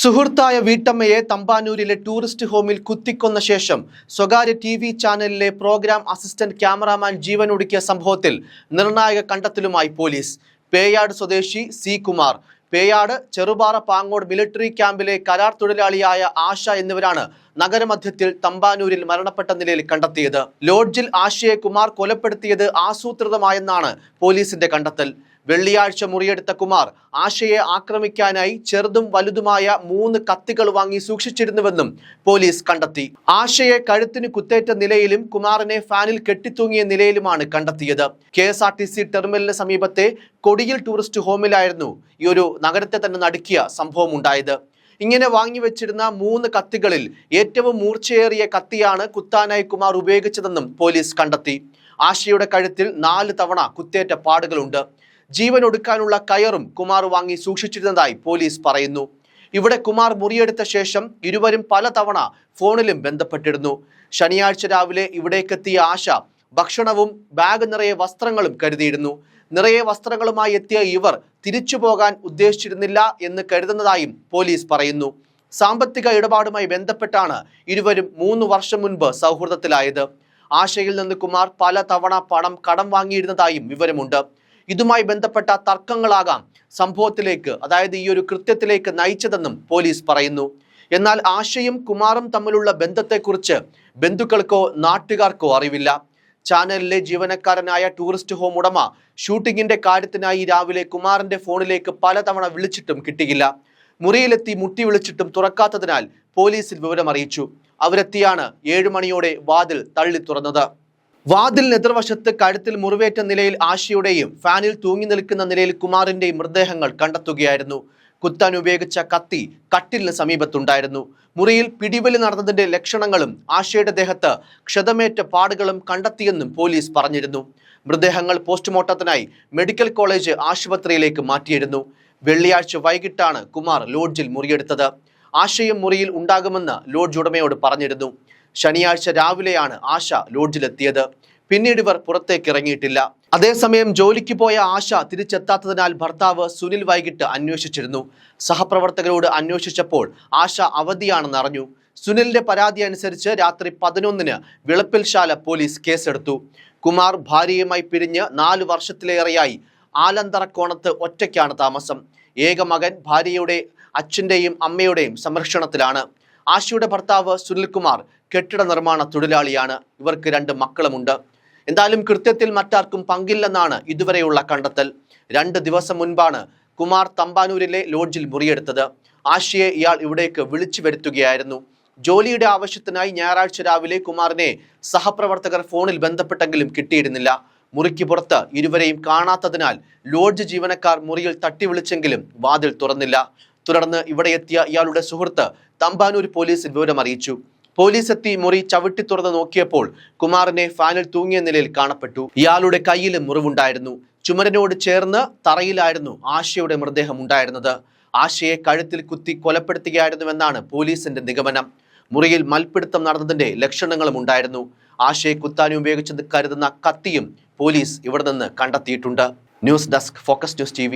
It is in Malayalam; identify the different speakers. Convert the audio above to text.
Speaker 1: സുഹൃത്തായ വീട്ടമ്മയെ തമ്പാനൂരിലെ ടൂറിസ്റ്റ് ഹോമിൽ കുത്തിക്കൊന്ന ശേഷം സ്വകാര്യ ടി വി ചാനലിലെ പ്രോഗ്രാം അസിസ്റ്റന്റ് ക്യാമറാമാൻ ജീവനൊടുക്കിയ സംഭവത്തിൽ നിർണായക കണ്ടെത്തലുമായി പോലീസ്. പേയാട് സ്വദേശി സി കുമാർ. പേയാട് ചെറുപാറ പാങ്ങോട് മിലിറ്ററി ക്യാമ്പിലെ കരാർ തൊഴിലാളിയായ ആശ എന്നിവരാണ് നഗരമധ്യത്തിൽ തമ്പാനൂരിൽ മരണപ്പെട്ട നിലയിൽ കണ്ടെത്തിയത്. ലോഡ്ജിൽ ആശയെ കുമാർ കൊലപ്പെടുത്തിയത് ആസൂത്രിതമായെന്നാണ് പോലീസിന്റെ കണ്ടെത്തൽ. വെള്ളിയാഴ്ച മുറിയെടുത്ത കുമാർ ആശയെ ആക്രമിക്കാനായി ചെറുതും വലുതുമായ മൂന്ന് കത്തികൾ വാങ്ങി സൂക്ഷിച്ചിരുന്നുവെന്നും പോലീസ് കണ്ടെത്തി. ആശയെ കഴുത്തിന് കുത്തേറ്റ നിലയിലും കുമാറിനെ ഫാനിൽ കെട്ടിത്തൂങ്ങിയ നിലയിലുമാണ് കണ്ടെത്തിയത്. K S R T C ടെർമിനലിന് സമീപത്തെ കൊടിയിൽ ടൂറിസ്റ്റ് ഹോമിലായിരുന്നു ഈ ഒരു നഗരത്തെ തന്നെ നടുക്കിയ സംഭവം ഉണ്ടായത് ഇങ്ങനെ വാങ്ങിവെച്ചിരുന്ന മൂന്ന് കത്തികളിൽ ഏറ്റവും മൂർച്ചയേറിയ കത്തിയാണ് കുത്താനായി കുമാർ ഉപയോഗിച്ചതെന്നും പോലീസ് കണ്ടെത്തി. ആശയുടെ കഴുത്തിൽ നാല് തവണ കുത്തേറ്റ പാടുകളുണ്ട്. ജീവൻ ഒടുക്കാനുള്ള കയറും കുമാർ വാങ്ങി സൂക്ഷിച്ചിരുന്നതായി പോലീസ് പറയുന്നു. ഇവിടെ കുമാർ മുറിയെടുത്ത ശേഷം ഇരുവരും പലതവണ ഫോണിലും ബന്ധപ്പെട്ടിരുന്നു. ശനിയാഴ്ച രാവിലെ ഇവിടേക്കെത്തിയ ആശ ഭക്ഷണവും ബാഗ് നിറയെ വസ്ത്രങ്ങളും കരുതിയിരുന്നു. നിറയെ വസ്ത്രങ്ങളുമായി എത്തിയ ഇവർ തിരിച്ചു പോകാൻ ഉദ്ദേശിച്ചിരുന്നില്ല എന്ന് കരുതുന്നതായും പോലീസ് പറയുന്നു. സാമ്പത്തിക ഇടപാടുമായി ബന്ധപ്പെട്ടാണ് ഇരുവരും മൂന്ന് വർഷം മുൻപ് സൗഹൃദത്തിലായത്. ആശയിൽ നിന്ന് കുമാർ പല തവണ പണം കടം വാങ്ങിയിരുന്നതായും വിവരമുണ്ട്. ഇതുമായി ബന്ധപ്പെട്ട തർക്കങ്ങളാകാം സംഭവത്തിലേക്ക് അതായത് ഈ ഒരു കൃത്യത്തിലേക്ക് നയിച്ചതെന്നും പോലീസ് പറയുന്നു. എന്നാൽ ആശയും കുമാറും തമ്മിലുള്ള ബന്ധത്തെക്കുറിച്ച് ബന്ധുക്കൾക്കോ നാട്ടുകാർക്കോ അറിവില്ല. ചാനലിലെ ജീവനക്കാരനായ ടൂറിസ്റ്റ് ഹോം ഉടമ ഷൂട്ടിങ്ങിന്റെ കാര്യത്തിനായി രാവിലെ കുമാറിന്റെ ഫോണിലേക്ക് പലതവണ വിളിച്ചിട്ടും കിട്ടിയില്ല. മുറിയിലെത്തി മുട്ടി വിളിച്ചിട്ടും തുറക്കാത്തതിനാൽ പോലീസിൽ വിവരമറിയിച്ചു. അവരെത്തിയാണ് ഏഴു മണിയോടെ വാതിൽ തള്ളി തുറന്നത്. വാതിലിന് എതിർവശത്ത് കഴുത്തിൽ മുറിവേറ്റ നിലയിൽ ആശയുടെയും ഫാനിൽ തൂങ്ങി നിൽക്കുന്ന നിലയിൽ കുമാറിന്റെയും മൃതദേഹങ്ങൾ കണ്ടെത്തുകയായിരുന്നു. കുത്താൻ ഉപയോഗിച്ച കത്തി കട്ടിലിന് സമീപത്തുണ്ടായിരുന്നു. മുറിയിൽ പിടിവലി നടന്നതിന്റെ ലക്ഷണങ്ങളും ആശയുടെ ദേഹത്ത് ക്ഷതമേറ്റ പാടുകളും കണ്ടെത്തിയെന്നും പോലീസ് പറഞ്ഞിരുന്നു. മൃതദേഹങ്ങൾ പോസ്റ്റ്മോർട്ടത്തിനായി മെഡിക്കൽ കോളേജ് ആശുപത്രിയിലേക്ക് മാറ്റിയിരുന്നു. വെള്ളിയാഴ്ച വൈകിട്ടാണ് കുമാർ ലോഡ്ജിൽ മുറിയെടുത്തത്. ആശയം മുറിയിൽ ഉണ്ടാകുമെന്ന് ലോഡ്ജ് ഉടമയോട് പറഞ്ഞിരുന്നു. ശനിയാഴ്ച രാവിലെയാണ് ആശ ലോഡ്ജിലെത്തിയത്. പിന്നീട് ഇവർ പുറത്തേക്ക് ഇറങ്ങിയിട്ടില്ല. അതേസമയം ജോലിക്ക് പോയ ആശ തിരിച്ചെത്താത്തതിനാൽ ഭർത്താവ് സുനിൽ വൈകിട്ട് അന്വേഷിച്ചിരുന്നു. സഹപ്രവർത്തകരോട് അന്വേഷിച്ചപ്പോൾ ആശ അവധിയാണെന്ന് അറിഞ്ഞു. സുനിലിന്റെ പരാതി അനുസരിച്ച് രാത്രി പതിനൊന്നിന് വിളപ്പിൽശാല പോലീസ് കേസെടുത്തു. കുമാർ ഭാര്യയുമായി പിരിഞ്ഞ് നാല് വർഷത്തിലേറെയായി ആലന്തറക്കോണത്ത് ഒറ്റയ്ക്കാണ് താമസം. ഏക മകൻ ഭാര്യയുടെ അച്ഛന്റെയും അമ്മയുടെയും സംരക്ഷണത്തിലാണ്. ആശയുടെ ഭർത്താവ് സുനിൽകുമാർ കെട്ടിട നിർമ്മാണ തൊഴിലാളിയാണ്. ഇവർക്ക് രണ്ട് മക്കളുമുണ്ട്. എന്തായാലും കൃത്യത്തിൽ മറ്റാർക്കും പങ്കില്ലെന്നാണ് ഇതുവരെയുള്ള കണ്ടെത്തൽ. രണ്ട് ദിവസം മുൻപാണ് കുമാർ തമ്പാനൂരിലെ ലോഡ്ജിൽ മുറിയെടുത്തത്. ആശയെ ഇയാൾ ഇവിടേക്ക് വിളിച്ചു വരുത്തുകയായിരുന്നു. ജോലിയുടെ ആവശ്യത്തിനായി ഞായറാഴ്ച രാവിലെ കുമാറിനെ സഹപ്രവർത്തകർ ഫോണിൽ ബന്ധപ്പെട്ടെങ്കിലും കിട്ടിയിരുന്നില്ല. മുറിക്ക് പുറത്ത് ഇരുവരെയും കാണാത്തതിനാൽ ലോഡ്ജ് ജീവനക്കാർ മുറിയിൽ തട്ടി വിളിച്ചെങ്കിലും വാതിൽ തുറന്നില്ല. തുടർന്ന് ഇവിടെ എത്തിയ ഇയാളുടെ സുഹൃത്ത് തമ്പാനൂർ പോലീസ് വിവരം അറിയിച്ചു. പോലീസ് എത്തി മുറി ചവിട്ടി തുറന്ന് നോക്കിയപ്പോൾ കുമാറിനെ ഫാനിൽ തൂങ്ങിയ നിലയിൽ കാണപ്പെട്ടു. ഇയാളുടെ കയ്യിലും മുറിവുണ്ടായിരുന്നു. ചുമരനോട് ചേർന്ന് തറയിലായിരുന്നു ആശയുടെ മൃതദേഹം ഉണ്ടായിരുന്നത്. ആശയെ കഴുത്തിൽ കുത്തി കൊലപ്പെടുത്തുകയായിരുന്നുവെന്നാണ് പോലീസിന്റെ നിഗമനം. മുറിയിൽ മൽപിടുത്തം നടന്നതിന്റെ ലക്ഷണങ്ങളും ഉണ്ടായിരുന്നു. ആശയെ കുത്താനും ഉപയോഗിച്ചത് കരുതുന്ന കത്തിയും പോലീസ് ഇവിടെ നിന്ന് കണ്ടെത്തിയിട്ടുണ്ട്. News desk focus news T